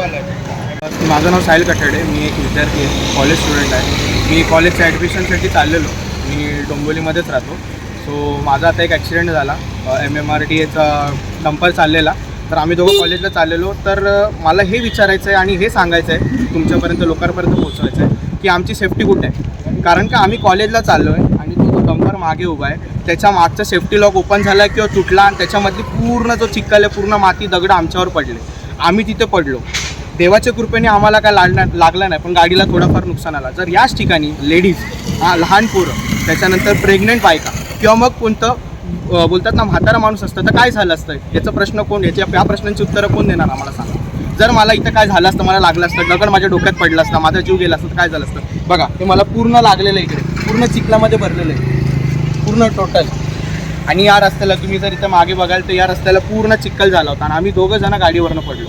माझं नाव साहिल कठाडे मी एक विद्यार्थी आहे कॉलेज स्टुडंट आहे. मी कॉलेजच्या ॲडमिशनसाठी चाललेलो. मी डोंबिवलीमध्येच राहतो. सो माझा आता एक ॲक्सिडेंट झाला. एम एम आर टी एचा डंपर चाललेला. तर आम्ही दोघं कॉलेजला चाललेलो. तर मला हे विचारायचं आहे आणि हे सांगायचं आहे तुमच्यापर्यंत लोकांपर्यंत पोहोचवायचं आहे की आमची सेफ्टी कुठे आहे? कारण का आम्ही कॉलेजला चाललो आहे आणि तो जो डंपर मागे उभा आहे त्याच्या मागचा सेफ्टी लॉक ओपन झाला किंवा तुटला आणि त्याच्यामधली पूर्ण जो चिक्कल आहे पूर्ण माती दगड आमच्यावर पडले. आम्ही तिथे पडलो. देवाच्या कृपेने आम्हाला काय लागणार लागला नाही पण गाडीला थोडाफार नुकसान आला. जर याच ठिकाणी लेडीज हा लहान पोरं त्याच्यानंतर प्रेग्नेंट बायका किंवा मग कोणतं बोलतात ना म्हातारा माणूस असतं तर काय झालं असतं? याचा प्रश्न कोण याच्या या प्रश्नांची उत्तरं कोण देणार आम्हाला सांगा? जर मला इथं काय झालं असतं मला लागलं असतं दगड माझ्या डोक्यात पडलं असतं माझा जीव गेला असतं तर काय झालं असतं? बघा ते मला पूर्ण लागलेलं आहे इकडे. पूर्ण चिखलामध्ये भरलेलं आहे. पूर्ण टोटल आणि या रस्त्याला तुम्ही जर इथं मागे बघाल तर या रस्त्याला पूर्ण चिखल झाला होता. आणि आम्ही दोघं जण गाडीवरनं पडलो.